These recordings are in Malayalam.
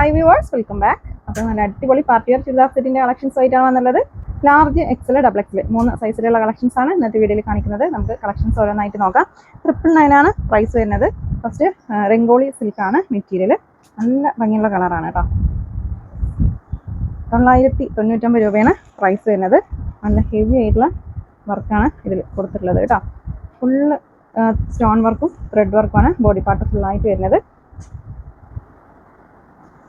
ഹായ് വ്യൂവേഴ്സ് വെൽക്കം ബാക്ക് അപ്പോൾ നല്ല അടിപൊളി പാർട്ടി വെയർ ചുരിദാർ സെറ്റിന്റെ കളക്ഷൻസ് ആയിട്ടാണ് വന്നുള്ളത് ലാർജ് എക്സൽ ഡബിൾ എക്സൽ മൂന്ന് സൈസിലുള്ള കളക്ഷൻസ് ആണ് ഇന്നത്തെ വീഡിയോയിൽ കാണിക്കുന്നത്. നമുക്ക് കളക്ഷൻസ് ഓരോന്നായിട്ട് നോക്കാം. ട്രിപ്പിൾ നയൻ ആണ് പ്രൈസ് വരുന്നത്. ഫസ്റ്റ് റെങ്കോളി സിൽക്കാണ് മെറ്റീരിയൽ നല്ല ഭംഗിയുള്ള കളറാണ് കേട്ടോ തൊള്ളായിരത്തി തൊണ്ണൂറ്റൊമ്പത് രൂപയാണ് പ്രൈസ് വരുന്നത്. നല്ല ഹെവി ആയിട്ടുള്ള വർക്കാണ് ഇതിൽ കൊടുത്തിട്ടുള്ളത് കേട്ടോ ഫുള്ള് സ്റ്റോൺ വർക്കും ത്രെഡ് വർക്കുമാണ് ബോഡി പാർട്ട് ഫുള്ളായിട്ട് വരുന്നത്.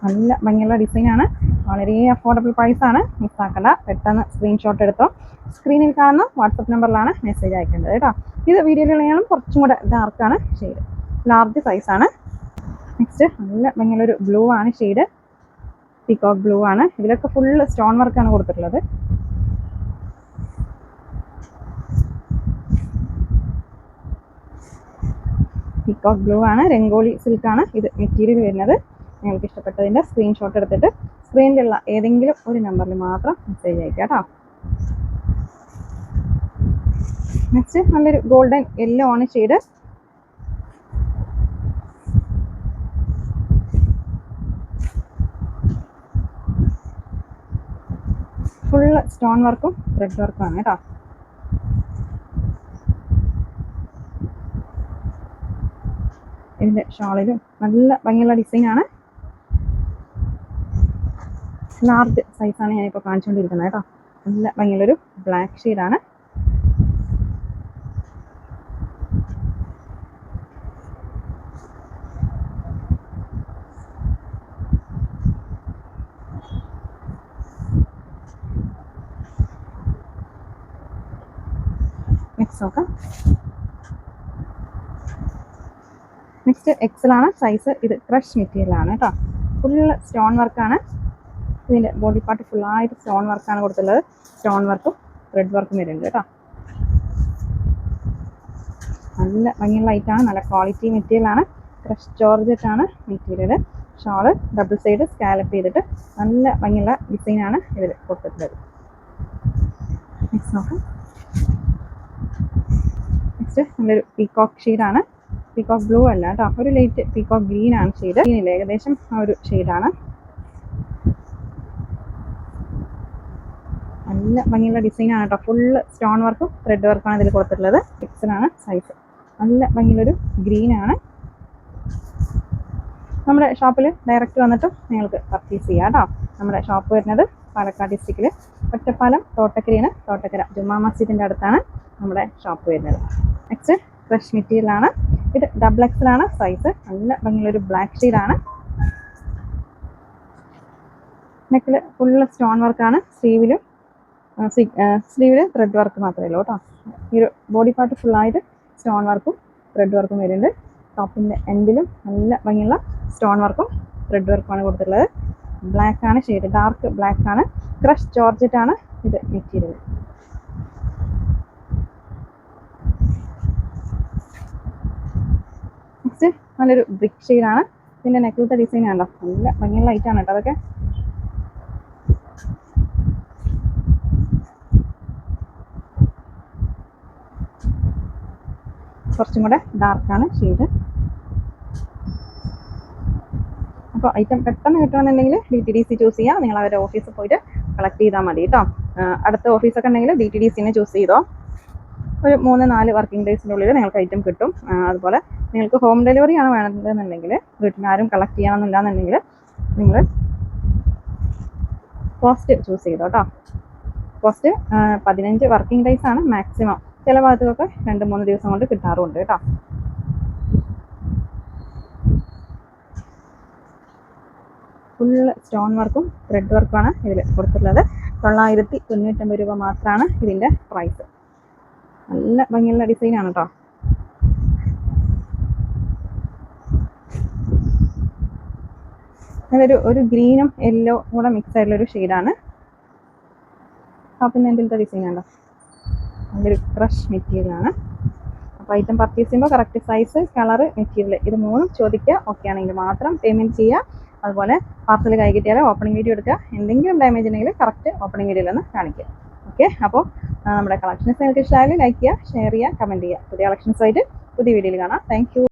നല്ല ഭംഗിയുള്ള ഡിസൈനാണ്. വളരെ അഫോർഡബിൾ പ്രൈസ് ആണ്. മിസ്സാക്കണ്ട. പെട്ടെന്ന് സ്ക്രീൻഷോട്ട് എടുത്തോ. സ്ക്രീനിൽ കാണുന്ന വാട്സപ്പ് നമ്പറിലാണ് മെസ്സേജ് അയക്കേണ്ടത് കേട്ടോ. ഇത് വീഡിയോയിലുള്ളതിനും കുറച്ചും കൂടെ ഡാർക്കാണ് ഷെയ്ഡ് ലാർജ് സൈസാണ് നെക്സ്റ്റ് നല്ല ഭംഗിയുള്ളൊരു ബ്ലൂ ആണ് ഷെയ്ഡ് പീകോക്ക് ബ്ലൂ ആണ്. ഇതിലൊക്കെ ഫുള്ള് സ്റ്റോൺ വർക്കാണ് കൊടുത്തിട്ടുള്ളത്. പീകോക്ക് ബ്ലൂ ആണ്. രംഗോളി സിൽക്ക് ആണ് ഇത് മെറ്റീരിയൽ വരുന്നത്. നിങ്ങൾക്ക് ഇഷ്ടപ്പെട്ടതിന്റെ സ്ക്രീൻഷോട്ട് എടുത്തിട്ട് സ്ക്രീനിലുള്ള ഏതെങ്കിലും ഒരു നമ്പറിൽ മാത്രം മെസ്സേജ് അയക്കുക കേട്ടോ നെക്സ്റ്റ് നല്ലൊരു ഗോൾഡൻ യെല്ലോ ആണ് ഷെയ്ഡ് ഫുള്ള് സ്റ്റോൺ വർക്കും ത്രെഡ് വർക്കും ആണ് കേട്ടോ ഇതിന്റെ ഷാളിലും നല്ല ഭംഗിയുള്ള ഡിസൈനാണ് ലാർജ് സൈസാണ് ഞാനിപ്പോൾ കാണിച്ചുകൊണ്ടിരിക്കുന്നത് കേട്ടോ. നല്ല ഭംഗിയുള്ളൊരു ബ്ലാക്ക് ഷെയ്ഡാണ് നെക്സ്റ്റ് നെക്സ്റ്റ് എക്സൽ ആണ് സൈസ് ഇത് ക്രഷ് മെറ്റീരിയൽ ആണ് കേട്ടോ. ഫുള്ള് സ്റ്റോൺ വർക്കാണ് ഇതിന്റെ ബോഡി പാർട്ട് ഫുള്ളായിട്ട് സ്റ്റോൺ വർക്കാണ് കൊടുത്തുള്ളത് സ്റ്റോൺ വർക്കും ത്രെഡ് വർക്കും വരുന്നുണ്ട് കേട്ടോ. നല്ല ഭംഗിയുള്ള ലൈറ്റാണ് നല്ല ക്വാളിറ്റി മെറ്റീരിയലാണ് ക്രഷ് ജോർജറ്റ് ആണ് material shawl double side scallop ചെയ്തിട്ട് നല്ല ഭംഗിയുള്ള ഡിസൈനാണ് ഇതിൽ കൊടുത്തിട്ടുള്ളത്. നെക്സ്റ്റ് നോക്കാം. നെക്സ്റ്റ് നല്ലൊരു പീകോക്ക് ഷെയ്ഡാണ് പീകോക്ക് ബ്ലൂ അല്ല കേട്ടോ. ഒരു ലൈറ്റ് പീകോക്ക് ഗ്രീൻ ആണ് ഷെയ്ഡ് ഗ്രീനില്ല ഏകദേശം ആ ഒരു ഷെയ്ഡാണ് നല്ല ഭംഗിയുള്ള ഡിസൈനാണ് കേട്ടോ ഫുള്ള് സ്റ്റോൺ വർക്കും ത്രെഡ് വർക്കാണ് ഇതിൽ കൊടുത്തിട്ടുള്ളത്. എക്സലാണ് സൈസ് നല്ല ഭംഗിയുള്ളൊരു ഗ്രീൻ ആണ്. നമ്മുടെ ഷോപ്പിൽ ഡയറക്റ്റ് വന്നിട്ട് നിങ്ങൾക്ക് പർച്ചേസ് ചെയ്യാം കേട്ടോ നമ്മുടെ ഷോപ്പ് വരുന്നത് പാലക്കാട് ഡിസ്ട്രിക്റ്റിൽ ഒറ്റപ്പാലം തോട്ടക്കരയാണ്. തോട്ടക്കര ജുമാ മസ്ജിദിന്റെ അടുത്താണ് നമ്മുടെ ഷോപ്പ് വരുന്നത്. നെക്സ്റ്റ് ഫ്രഷ് മെറ്റീരിയലാണ് ഇത് ഡബിൾ എക്സലാണ് സൈസ് നല്ല ഭംഗിയുള്ളൊരു ബ്ലാക്ക് ഷീഡാണ് നെക്കിൽ ഫുള്ള് സ്റ്റോൺ വർക്കാണ് സ്ലീവിലും സ്ലീവിൽ ത്രെഡ് വർക്ക് മാത്രമേ ഉള്ളൂ കേട്ടോ. ഈ ഒരു ബോഡി പാർട്ട് ഫുള്ളായിട്ട് സ്റ്റോൺ വർക്കും ത്രെഡ് വർക്കും വരുന്നുണ്ട്. ടോപ്പിന്റെ എൻഡിലും നല്ല ഭംഗിയുള്ള സ്റ്റോൺ വർക്കും ത്രെഡ് വർക്കുമാണ് കൊടുത്തിട്ടുള്ളത്. ബ്ലാക്ക് ആണ് ഷെയ്ഡ് ഡാർക്ക് ബ്ലാക്ക് ആണ്. ക്രഷ് ജോർജറ്റ് ആണ് ഇത് മെറ്റീരിയൽ നെക്സ്റ്റ് നല്ലൊരു ബ്രിക്ക് ഷെയ്ഡാണ് പിന്നെ നെക്കിലത്തെ ഡിസൈൻ ആണല്ലോ നല്ല ഭംഗിയുള്ള ലൈറ്റാണ് കേട്ടോ അതൊക്കെ. കുറച്ചും കൂടെ ഡാർക്കാണ് ഷെയ്ഡ് അപ്പോൾ ഐറ്റം പെട്ടെന്ന് കിട്ടുകയാണെന്നുണ്ടെങ്കിൽ D T D C choose ചെയ്യാം. നിങ്ങൾ അവരുടെ ഓഫീസിൽ പോയിട്ട് കളക്ട് ചെയ്താൽ മതി കേട്ടോ അടുത്ത ഓഫീസൊക്കെ ഉണ്ടെങ്കിൽ ഡി ടി ഡി സിനെ ചൂസ് ചെയ്തോ. ഒരു മൂന്ന് നാല് വർക്കിംഗ് ഡേയ്സിന്റെ ഉള്ളിൽ നിങ്ങൾക്ക് ഐറ്റം കിട്ടും. അതുപോലെ നിങ്ങൾക്ക് ഹോം ഡെലിവറി ആണ് വേണ്ടതെന്നുണ്ടെങ്കിൽ വീട്ടിൽ ആരും കളക്ട് ചെയ്യണമെന്നില്ല എന്നുണ്ടെങ്കിൽ നിങ്ങൾ പോസ്റ്റ് ചൂസ് ചെയ്തോ കേട്ടോ പോസ്റ്റ് പതിനഞ്ച് വർക്കിംഗ് ഡേയ്സ് ആണ് മാക്സിമം ചില ഭാഗത്തൊക്കെ രണ്ട് മൂന്ന് ദിവസം കൊണ്ട് കിട്ടാറുമുണ്ട് കേട്ടോ. ഫുള്ള് സ്റ്റോൺ വർക്കും ത്രെഡ് വർക്കുമാണ് ഇതിൽ കൊടുത്തിട്ടുള്ളത്. തൊള്ളായിരത്തി തൊണ്ണൂറ്റമ്പത് രൂപ മാത്രമാണ് ഇതിന്റെ പ്രൈസ് നല്ല ഭംഗിയുള്ള ഡിസൈനാണ് കേട്ടോ അതൊരു ഒരു ഗ്രീനും യെല്ലോ കൂടെ മിക്സ് ആയിട്ടുള്ള ഒരു ഷെയ്ഡാണ് പിന്നെ എന്തിലത്തെ ഡിസൈൻ നല്ലൊരു ക്രഷ് മെറ്റീരിയൽ ആണ്. അപ്പോൾ ഐറ്റം പർച്ചേസ് ചെയ്യുമ്പോൾ കറക്റ്റ് സൈസ് കളർ മെറ്റീരിയൽ ഇത് മൂന്നും ചോദിക്കുക. ഓക്കെ ആണെങ്കിൽ മാത്രം പേയ്മെന്റ് ചെയ്യുക. അതുപോലെ പാർസൽ കൈ കിട്ടിയാൽ ഓപ്പണിംഗ് വീഡിയോ എടുക്കുക. എന്തെങ്കിലും ഡാമേജ് ഉണ്ടെങ്കിൽ കറക്റ്റ് ഓപ്പണിംഗ് വീഡിയോയിൽ ഒന്ന് കാണിക്കുക. ഓക്കെ അപ്പോൾ നമ്മുടെ കളക്ഷൻസ് നിങ്ങൾക്ക് ഇഷ്ടമായാലും ലൈക്ക് ചെയ്യുക ഷെയർ ചെയ്യുക കമന്റ് ചെയ്യുക. പുതിയ കളക്ഷൻസായിട്ട് പുതിയ വീഡിയോയിൽ കാണാം. താങ്ക്